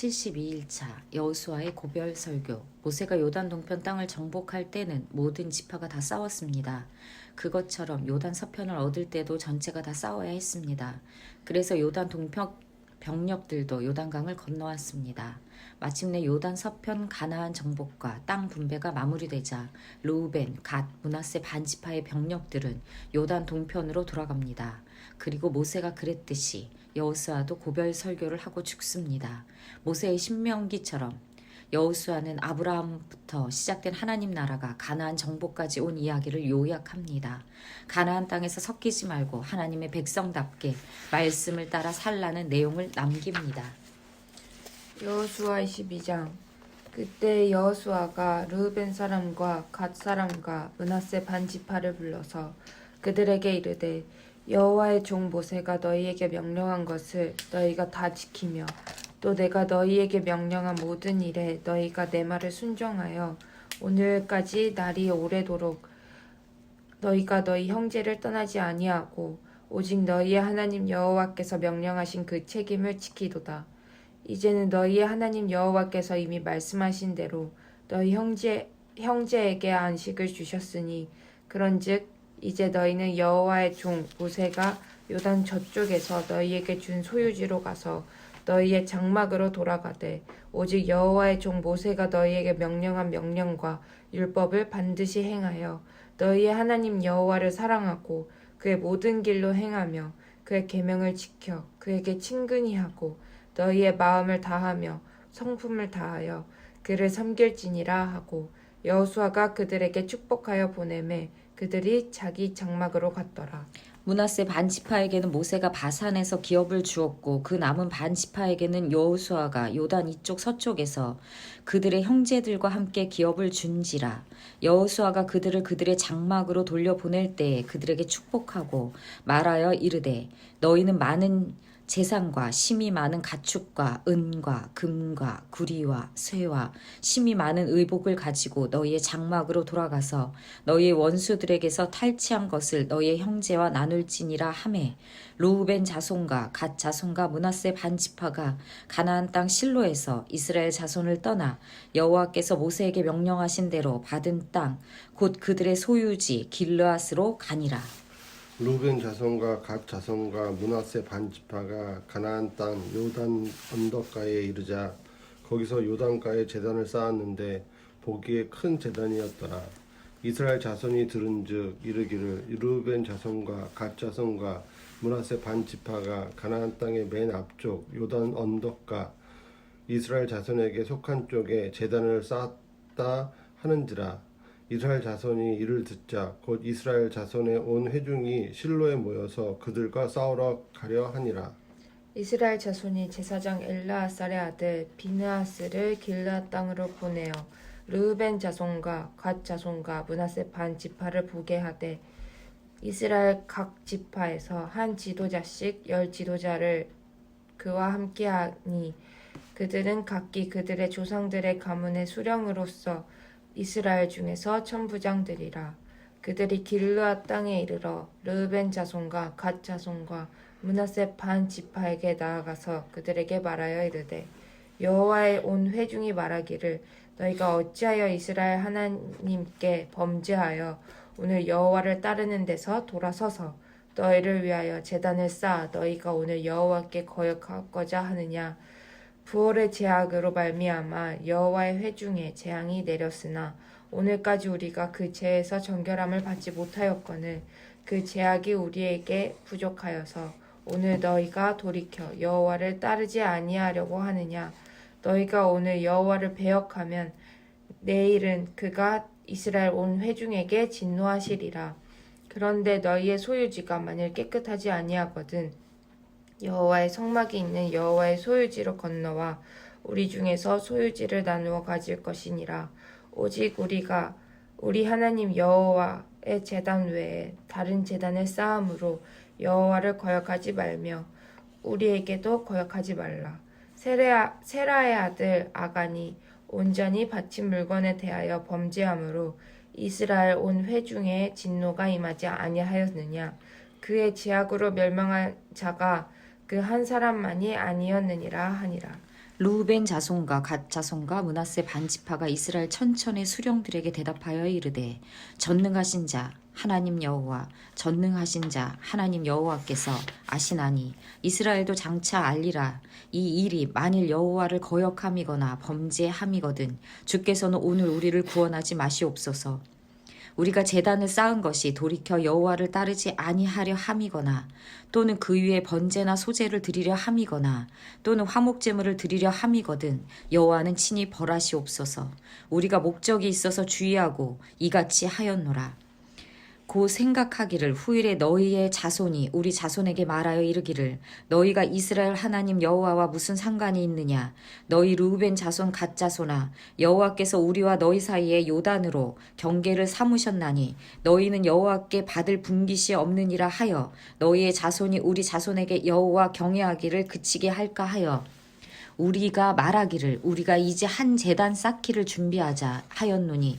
72일차 여호수아의 고별 설교 모세가 요단 동편 땅을 정복할 때는 모든 지파가 다 싸웠습니다. 그것처럼 요단 서편을 얻을 때도 전체가 다 싸워야 했습니다. 그래서 요단 동편 병력들도 요단강을 건너왔습니다. 마침내 요단 서편 가나안 정복과 땅 분배가 마무리되자 루우벤, 갓, 문하세 반지파의 병력들은 요단 동편으로 돌아갑니다. 그리고 모세가 그랬듯이 여호수아도 고별 설교를 하고 죽습니다. 모세의 신명기처럼 여호수아는 아브라함부터 시작된 하나님 나라가 가나안 정복까지 온 이야기를 요약합니다. 가나안 땅에서 섞이지 말고 하나님의 백성답게 말씀을 따라 살라는 내용을 남깁니다. 여호수아 22장 그때 여호수아가 르우벤 사람과 갓 사람과 문하세 반 지파를 불러서 그들에게 이르되 여호와의 종 모세가 너희에게 명령한 것을 너희가 다 지키며 또 내가 너희에게 명령한 모든 일에 너희가 내 말을 순종하여 오늘까지 날이 오래도록 너희가 너희 형제를 떠나지 아니하고 오직 너희의 하나님 여호와께서 명령하신 그 책임을 지키도다. 이제는 너희의 하나님 여호와께서 이미 말씀하신 대로 너희 형제 형제에게 안식을 주셨으니 그런즉 이제 너희는 여호와의 종 모세가 요단 저쪽에서 너희에게 준 소유지로 가서 너희의 장막으로 돌아가되 오직 여호와의 종 모세가 너희에게 명령한 명령과 율법을 반드시 행하여 너희의 하나님 여호와를 사랑하고 그의 모든 길로 행하며 그의 계명을 지켜 그에게 친근히 하고 너희의 마음을 다하며 성품을 다하여 그를 섬길지니라 하고 여호수아가 그들에게 축복하여 보내매 그들이 자기 장막으로 갔더라. 문하세 반지파에게는 모세가 바산에서 기업을 주었고 그 남은 반지파에게는 여호수아가 요단 이쪽 서쪽에서 그들의 형제들과 함께 기업을 준지라 여호수아가 그들을 그들의 장막으로 돌려 보낼 때에 그들에게 축복하고 말하여 이르되 너희는 많은 재산과 심이 많은 가축과 은과 금과 구리와 쇠와 심이 많은 의복을 가지고 너희의 장막으로 돌아가서 너희의 원수들에게서 탈취한 것을 너희의 형제와 나눌지니라 하매 루우벤 자손과 갓 자손과 문하세 반지파가 가나안 땅 실로에서 이스라엘 자손을 떠나 여호와께서 모세에게 명령하신 대로 받은 땅 곧 그들의 소유지 길르앗으로 가니라 루벤 자손과 갓 자손과 문하세 반지파가 가나안 땅 요단 언덕가에 이르자 거기서 요단가에 제단을 쌓았는데 보기에 큰 제단이었더라. 이스라엘 자손이 들은즉 이르기를 루벤 자손과 갓 자손과 문하세 반지파가 가나안 땅의 맨 앞쪽 요단 언덕가 이스라엘 자손에게 속한 쪽에 제단을 쌓았다 하는지라 이스라엘 자손이 이를 듣자 곧 이스라엘 자손의 온 회중이 실로에 모여서 그들과 싸우러 가려 하니라. 이스라엘 자손이 제사장 엘라아살의 아들 비느하스를 길르앗 땅으로 보내어 르우벤 자손과 갓 자손과 문하세 반 지파를 보게 하되 이스라엘 각 지파에서 한 지도자씩 열 지도자를 그와 함께하니 그들은 각기 그들의 조상들의 가문의 수령으로서 이스라엘 중에서 천부장들이라. 그들이 길르앗 땅에 이르러 르벤 자손과 갓 자손과 문하세 반 지파에게 나아가서 그들에게 말하여 이르되 여호와의 온 회중이 말하기를 너희가 어찌하여 이스라엘 하나님께 범죄하여 오늘 여호와를 따르는 데서 돌아서서 너희를 위하여 제단을 쌓아 너희가 오늘 여호와께 거역하고자 하느냐 부월의 제약으로 말미암아 여호와의 회중에 재앙이 내렸으나 오늘까지 우리가 그 죄에서 정결함을 받지 못하였거늘 그 제약이 우리에게 부족하여서 오늘 너희가 돌이켜 여호와를 따르지 아니하려고 하느냐? 너희가 오늘 여호와를 배역하면 내일은 그가 이스라엘 온 회중에게 진노하시리라. 그런데 너희의 소유지가 만일 깨끗하지 아니하거든 여호와의 성막이 있는 여호와의 소유지로 건너와 우리 중에서 소유지를 나누어 가질 것이니라. 오직 우리가 우리 하나님 여호와의 제단 외에 다른 제단을 쌓음으로 여호와를 거역하지 말며 우리에게도 거역하지 말라. 세레아, 세라의 아들 아간이 온전히 바친 물건에 대하여 범죄함으로 이스라엘 온 회중에 진노가 임하지 아니하였느냐. 그의 제약으로 멸망한 자가 그 한 사람만이 아니었느니라 하니라. 루벤 자손과 갓 자손과 문하세 반지파가 이스라엘 천천의 수령들에게 대답하여 이르되 전능하신 자 하나님 여호와 전능하신 자 하나님 여호와께서 아시나니 이스라엘도 장차 알리라 이 일이 만일 여호와를 거역함이거나 범죄함이거든 주께서는 오늘 우리를 구원하지 마시옵소서 우리가 재단을 쌓은 것이 돌이켜 여호와를 따르지 아니하려 함이거나 또는 그 위에 번제나 소제를 드리려 함이거나 또는 화목 제물을 드리려 함이거든 여호와는 친히 벌하시옵소서. 우리가 목적이 있어서 주의하고 이같이 하였노라 고 생각하기를 후일에 너희의 자손이 우리 자손에게 말하여 이르기를 너희가 이스라엘 하나님 여호와와 무슨 상관이 있느냐? 너희 루벤 자손 갓 자손아 여호와께서 우리와 너희 사이에 요단으로 경계를 삼으셨나니 너희는 여호와께 받을 분깃이 없느니라 하여 너희의 자손이 우리 자손에게 여호와 경외하기를 그치게 할까 하여 우리가 말하기를 우리가 이제 한 재단 쌓기를 준비하자 하였노니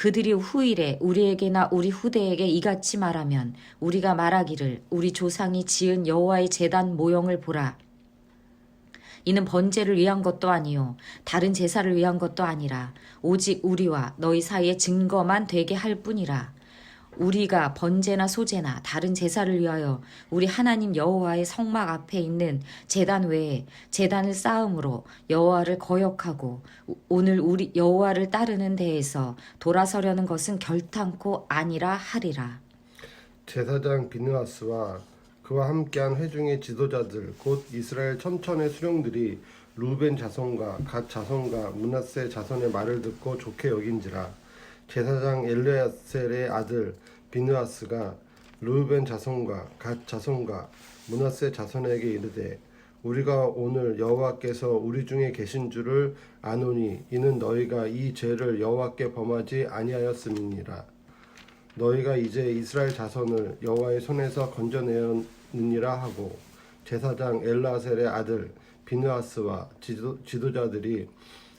그들이 후일에 우리에게나 우리 후대에게 이같이 말하면 우리가 말하기를 우리 조상이 지은 여호와의 제단 모형을 보라. 이는 번제를 위한 것도 아니요 다른 제사를 위한 것도 아니라 오직 우리와 너희 사이에 증거만 되게 할 뿐이라. 우리가 번제나 소제나 다른 제사를 위하여 우리 하나님 여호와의 성막 앞에 있는 제단 외에 제단을 쌓음으로 여호와를 거역하고 오늘 우리 여호와를 따르는 데에서 돌아서려는 것은 결탄코 아니라 하리라. 제사장 비느하스와 그와 함께한 회중의 지도자들 곧 이스라엘 천천의 수령들이 루벤 자손과 갓 자손과 문하세 자손의 말을 듣고 좋게 여긴지라 제사장 엘레아셀의 아들 비느하스가 루벤 자손과 갓 자손과 문하세 자손에게 이르되 우리가 오늘 여호와께서 우리 중에 계신 줄을 아노니 이는 너희가 이 죄를 여호와께 범하지 아니하였음이니라. 너희가 이제 이스라엘 자손을 여호와의 손에서 건져내었느니라 하고 제사장 엘라셀의 아들 비느하스와 지도, 지도자들이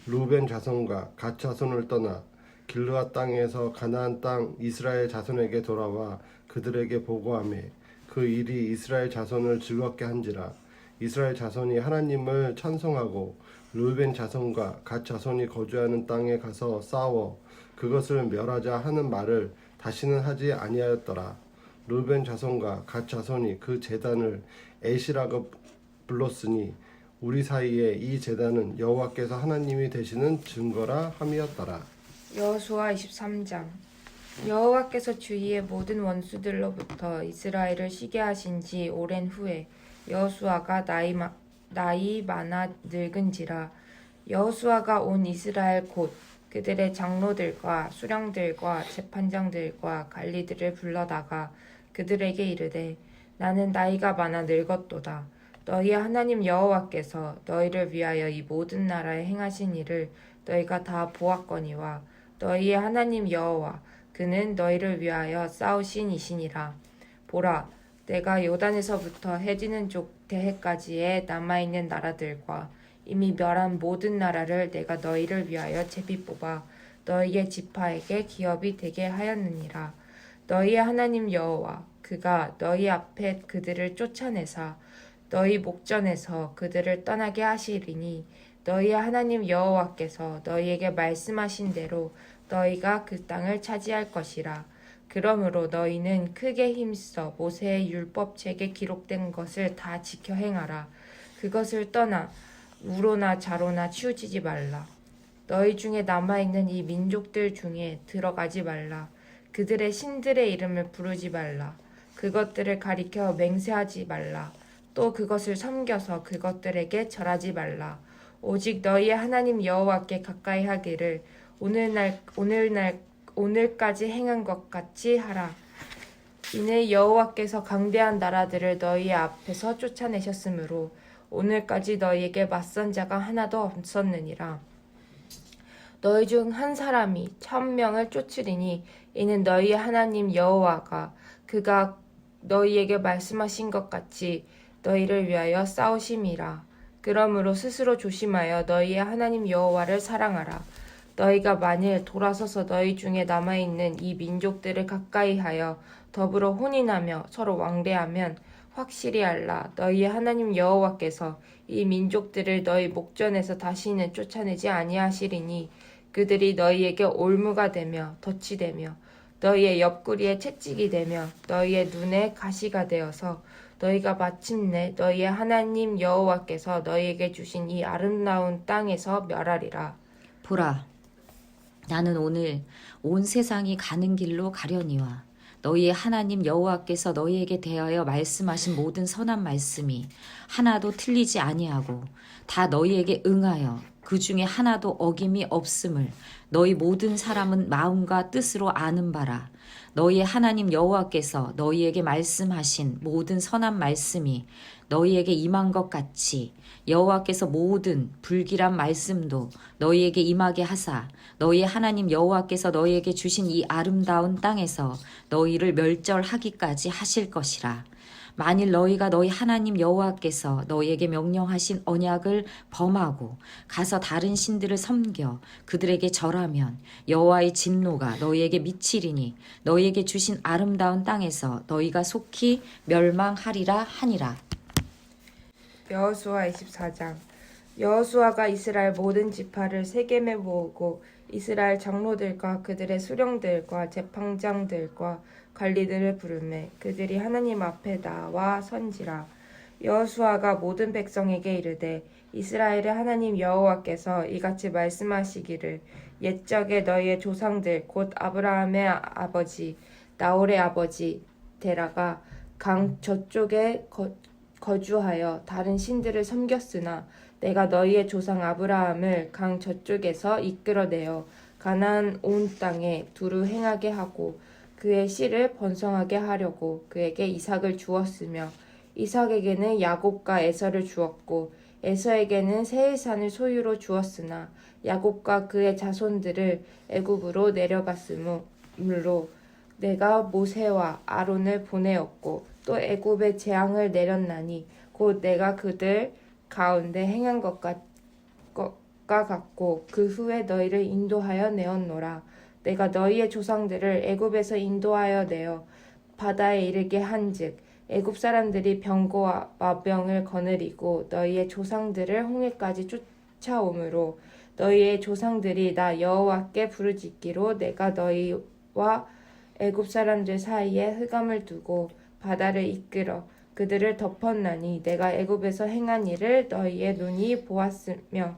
루벤 자손과 갓 자손을 떠나 길르앗 땅에서 가나안 땅 이스라엘 자손에게 돌아와 그들에게 보고하매 그 일이 이스라엘 자손을 즐겁게 한지라 이스라엘 자손이 하나님을 찬송하고 루벤 자손과 갓 자손이 거주하는 땅에 가서 싸워 그것을 멸하자 하는 말을 다시는 하지 아니하였더라. 루벤 자손과 갓 자손이 그 제단을 에시라고 불렀으니 우리 사이에 이 제단은 여호와께서 하나님이 되시는 증거라 함이었더라. 여호수아 23장. 여호와께서 주위의 모든 원수들로부터 이스라엘을 쉬게 하신 지 오랜 후에 여호수아가 나이, 마, 나이 많아 늙은지라 여호수아가 온 이스라엘 곧 그들의 장로들과 수령들과 재판장들과 관리들을 불러다가 그들에게 이르되 나는 나이가 많아 늙었도다. 너희 하나님 여호와께서 너희를 위하여 이 모든 나라에 행하신 일을 너희가 다 보았거니와 너희의 하나님 여호와 그는 너희를 위하여 싸우신 이시니라. 보라 내가 요단에서부터 해지는 쪽 대해까지의 남아 있는 나라들과 이미 멸한 모든 나라를 내가 너희를 위하여 제비 뽑아 너희의 지파에게 기업이 되게 하였느니라. 너희의 하나님 여호와 그가 너희 앞에 그들을 쫓아내사 너희 목전에서 그들을 떠나게 하시리니 너희의 하나님 여호와께서 너희에게 말씀하신 대로 너희가 그 땅을 차지할 것이라. 그러므로 너희는 크게 힘써 모세의 율법책에 기록된 것을 다 지켜 행하라. 그것을 떠나 우로나 자로나 치우치지 말라. 너희 중에 남아있는 이 민족들 중에 들어가지 말라. 그들의 신들의 이름을 부르지 말라. 그것들을 가리켜 맹세하지 말라. 또 그것을 섬겨서 그것들에게 절하지 말라. 오직 너희의 하나님 여호와께 가까이 하기를 오늘날 오늘날 오늘까지 행한 것 같이 하라. 이는 여호와께서 강대한 나라들을 너희 앞에서 쫓아내셨으므로 오늘까지 너희에게 맞선 자가 하나도 없었느니라. 너희 중 한 사람이 천 명을 쫓으리니 이는 너희의 하나님 여호와가 그가 너희에게 말씀하신 것 같이 너희를 위하여 싸우심이라. 그러므로 스스로 조심하여 너희의 하나님 여호와를 사랑하라. 너희가 만일 돌아서서 너희 중에 남아있는 이 민족들을 가까이 하여 더불어 혼인하며 서로 왕래하면 확실히 알라. 너희의 하나님 여호와께서 이 민족들을 너희 목전에서 다시는 쫓아내지 아니하시리니 그들이 너희에게 올무가 되며 덫이 되며 너희의 옆구리에 채찍이 되며 너희의 눈에 가시가 되어서 너희가 마침내 너희의 하나님 여호와께서 너희에게 주신 이 아름다운 땅에서 멸하리라. 보라, 나는 오늘 온 세상이 가는 길로 가려니와 너희의 하나님 여호와께서 너희에게 대하여 말씀하신 모든 선한 말씀이 하나도 틀리지 아니하고 다 너희에게 응하여 그 중에 하나도 어김이 없음을 너희 모든 사람은 마음과 뜻으로 아는 바라. 너희의 하나님 여호와께서 너희에게 말씀하신 모든 선한 말씀이 너희에게 임한 것 같이 여호와께서 모든 불길한 말씀도 너희에게 임하게 하사 너희의 하나님 여호와께서 너희에게 주신 이 아름다운 땅에서 너희를 멸절하기까지 하실 것이라 만일 너희가 너희 하나님 여호와께서 너희에게 명령하신 언약을 범하고 가서 다른 신들을 섬겨 그들에게 절하면 여호와의 진노가 너희에게 미치리니 너희에게 주신 아름다운 땅에서 너희가 속히 멸망하리라 하니라. 여호수아 24장. 여호수아가 이스라엘 모든 지파를 세겜에 모으고 이스라엘 장로들과 그들의 수령들과 재판장들과 관리들을 부르매 그들이 하나님 앞에 나와 선지라. 여호수아가 모든 백성에게 이르되 이스라엘의 하나님 여호와께서 이같이 말씀하시기를 옛적에 너희의 조상들 곧 아브라함의 아버지 나홀의 아버지 데라가 강 저쪽에 거, 거주하여 다른 신들을 섬겼으나 내가 너희의 조상 아브라함을 강 저쪽에서 이끌어내어 가나안 온 땅에 두루 행하게 하고 그의 씨를 번성하게 하려고 그에게 이삭을 주었으며 이삭에게는 야곱과 에서를 주었고 에서에게는 세일산을 소유로 주었으나 야곱과 그의 자손들을 애굽으로 내려갔으므로 내가 모세와 아론을 보내었고 또 애굽에 재앙을 내렸나니 곧 내가 그들 가운데 행한 것과, 것과 같고 그 후에 너희를 인도하여 내었노라 내가 너희의 조상들을 애굽에서 인도하여 내어 바다에 이르게 한즉 애굽 사람들이 병고와 마병을 거느리고 너희의 조상들을 홍해까지 쫓아오므로 너희의 조상들이 나 여호와께 부르짖기로 내가 너희와 애굽 사람들 사이에 흑암을 두고 바다를 이끌어 그들을 덮었나니 내가 애굽에서 행한 일을 너희의 눈이 보았으며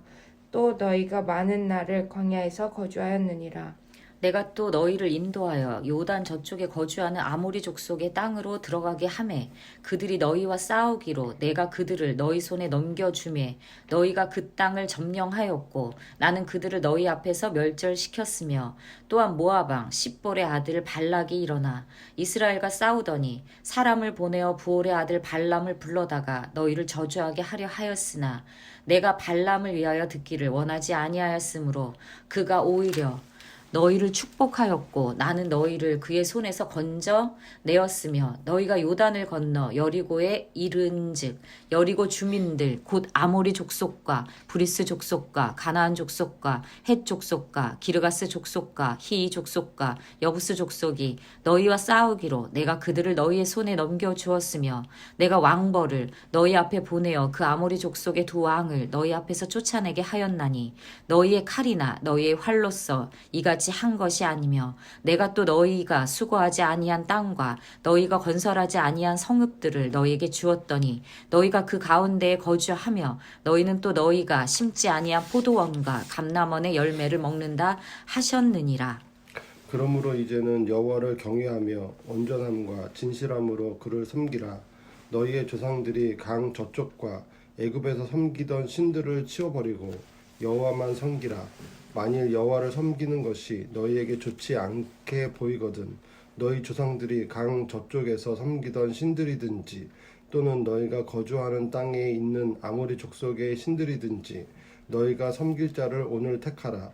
또 너희가 많은 날을 광야에서 거주하였느니라 내가 또 너희를 인도하여 요단 저쪽에 거주하는 아모리 족속의 땅으로 들어가게 하매 그들이 너희와 싸우기로 내가 그들을 너희 손에 넘겨 주매 너희가 그 땅을 점령하였고 나는 그들을 너희 앞에서 멸절시켰으며 또한 모아방 십볼의 아들 발락이 일어나 이스라엘과 싸우더니 사람을 보내어 부올의 아들 발람을 불러다가 너희를 저주하게 하려 하였으나 내가 발람을 위하여 듣기를 원하지 아니하였으므로 그가 오히려 너희를 축복하였고 나는 너희를 그의 손에서 건져 내었으며 너희가 요단을 건너 여리고에 이른즉 여리고 주민들 곧 아모리 족속과 브리스 족속과 가나안 족속과 헷 족속과 기르가스 족속과 히이 족속과 여부스 족속이 너희와 싸우기로 내가 그들을 너희의 손에 넘겨 주었으며 내가 왕벌을 너희 앞에 보내어 그 아모리 족속의 두 왕을 너희 앞에서 쫓아내게 하였나니 너희의 칼이나 너희의 활로서 이같이 한 것이 아니며 내가 또 너희가 수고하지 아니한 땅과 너희가 건설하지 아니한 성읍들을 너희에게 주었더니 너희가 그 가운데에 거주하며 너희는 또 너희가 심지 아니한 포도원과 감남원의 열매를 먹는다 하셨느니라 그러므로 이제는 여호와를 경외하며 온전함과 진실함으로 그를 섬기라. 너희의 조상들이 강 저쪽과 애굽에서 섬기던 신들을 치워버리고 여호와만 섬기라. 만일 여호와를 섬기는 것이 너희에게 좋지 않게 보이거든 너희 조상들이 강 저쪽에서 섬기던 신들이든지 또는 너희가 거주하는 땅에 있는 아모리 족속의 신들이든지 너희가 섬길 자를 오늘 택하라.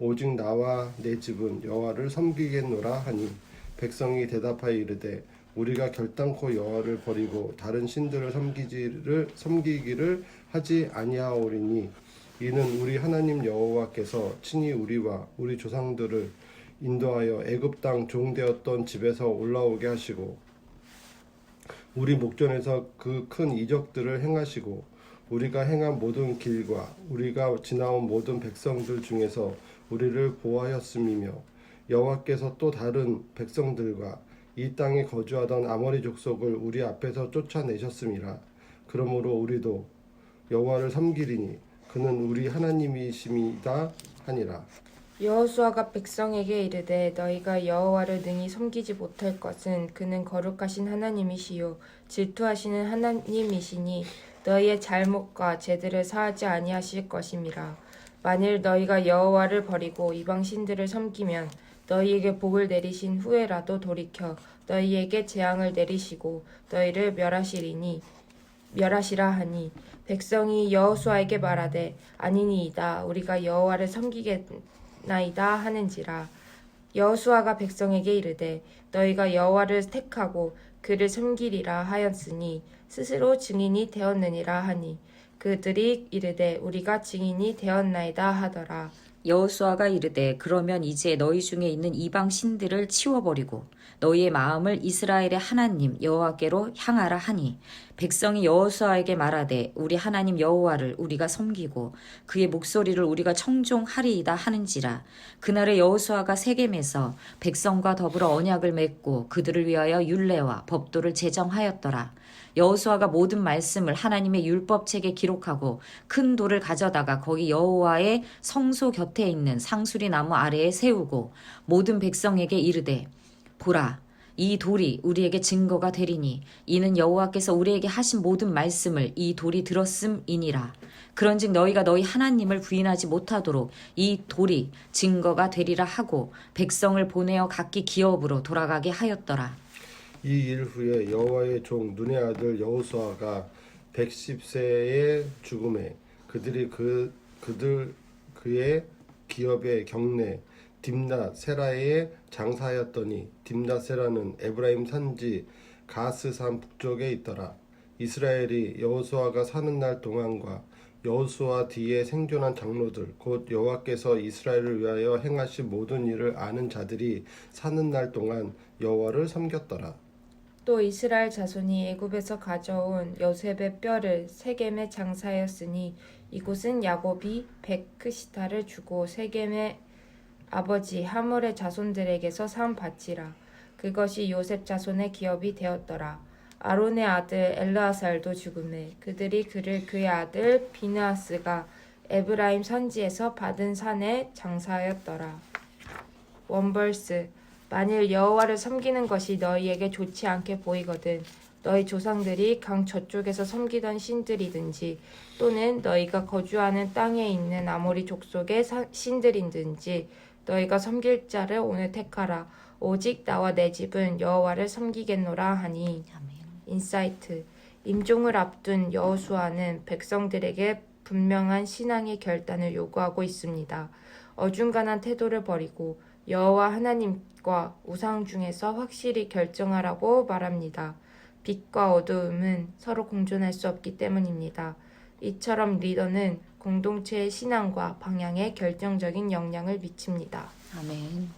오직 나와 내 집은 여호와를 섬기겠노라 하니 백성이 대답하여 이르되 우리가 결단코 여호와를 버리고 다른 신들을 섬기지를 섬기기를 하지 아니하오리니 이는 우리 하나님 여호와께서 친히 우리와 우리 조상들을 인도하여 애굽 땅 종되었던 집에서 올라오게 하시고 우리 목전에서 그 큰 이적들을 행하시고 우리가 행한 모든 길과 우리가 지나온 모든 백성들 중에서 우리를 보호하였음이며 여호와께서 또 다른 백성들과 이 땅에 거주하던 아모리 족속을 우리 앞에서 쫓아내셨음이라. 그러므로 우리도 여호와를 섬기리니 그는 우리 하나님이심이다 하니라 여호수아가 백성에게 이르되 너희가 여호와를 능히 섬기지 못할 것은 그는 거룩하신 하나님이시요 질투하시는 하나님이시니 너희의 잘못과 죄들을 사하지 아니하실 것임이라. 만일 너희가 여호와를 버리고 이방 신들을 섬기면 너희에게 복을 내리신 후에라도 돌이켜 너희에게 재앙을 내리시고 너희를 멸하시리니 멸하시라 하니. 백성이 여호수아에게 말하되 아니니이다. 우리가 여호와를 섬기겠 나이다 하는지라 여호수아가 백성에게 이르되 너희가 여호와를 택하고 그를 섬기리라 하였으니 스스로 증인이 되었느니라 하니 그들이 이르되 우리가 증인이 되었나이다 하더라. 여호수아가 이르되 그러면 이제 너희 중에 있는 이방 신들을 치워버리고 너희의 마음을 이스라엘의 하나님 여호와께로 향하라 하니 백성이 여호수아에게 말하되 우리 하나님 여호와를 우리가 섬기고 그의 목소리를 우리가 청종하리이다 하는지라. 그날에 여호수아가 세겜에서 백성과 더불어 언약을 맺고 그들을 위하여 율례와 법도를 제정하였더라 여호수아가 모든 말씀을 하나님의 율법책에 기록하고 큰 돌을 가져다가 거기 여호와의 성소 곁에 있는 상수리 나무 아래에 세우고 모든 백성에게 이르되 보라 이 돌이 우리에게 증거가 되리니 이는 여호와께서 우리에게 하신 모든 말씀을 이 돌이 들었음이니라. 그런즉 너희가 너희 하나님을 부인하지 못하도록 이 돌이 증거가 되리라 하고 백성을 보내어 각기 기업으로 돌아가게 하였더라 이 일 후에 여호와의 종 눈의 아들 여호수아가 110세의 죽음에 그들이 그 그들 그의 기업의 경내 딥나 세라에 장사하였더니 딥나 세라는 에브라임 산지 가스산 북쪽에 있더라. 이스라엘이 여호수아가 사는 날 동안과 여호수아 뒤에 생존한 장로들 곧 여호와께서 이스라엘을 위하여 행하신 모든 일을 아는 자들이 사는 날 동안 여호와를 섬겼더라 또 이스라엘 자손이 애굽에서 가져온 요셉의 뼈를 세겜에 장사하였으니 이곳은 야곱이 베크시타를 주고 세겜의 아버지 하몰의 자손들에게서 산 밭이라. 그것이 요셉 자손의 기업이 되었더라. 아론의 아들 엘르아살도 죽음에 그들이 그를 그의 아들 비느하스가 에브라임 산지에서 받은 산에 장사하였더라. 원벌스 만일 여호와를 섬기는 것이 너희에게 좋지 않게 보이거든 너희 조상들이 강 저쪽에서 섬기던 신들이든지 또는 너희가 거주하는 땅에 있는 아모리 족속의 사- 신들이든지 너희가 섬길 자를 오늘 택하라 오직 나와 내 집은 여호와를 섬기겠노라 하니. 인사이트 임종을 앞둔 여호수아는 백성들에게 분명한 신앙의 결단을 요구하고 있습니다. 어중간한 태도를 버리고 여호와 하나님과 우상 중에서 확실히 결정하라고 말합니다. 빛과 어두움은 서로 공존할 수 없기 때문입니다. 이처럼 리더는 공동체의 신앙과 방향에 결정적인 영향을 미칩니다. 아멘.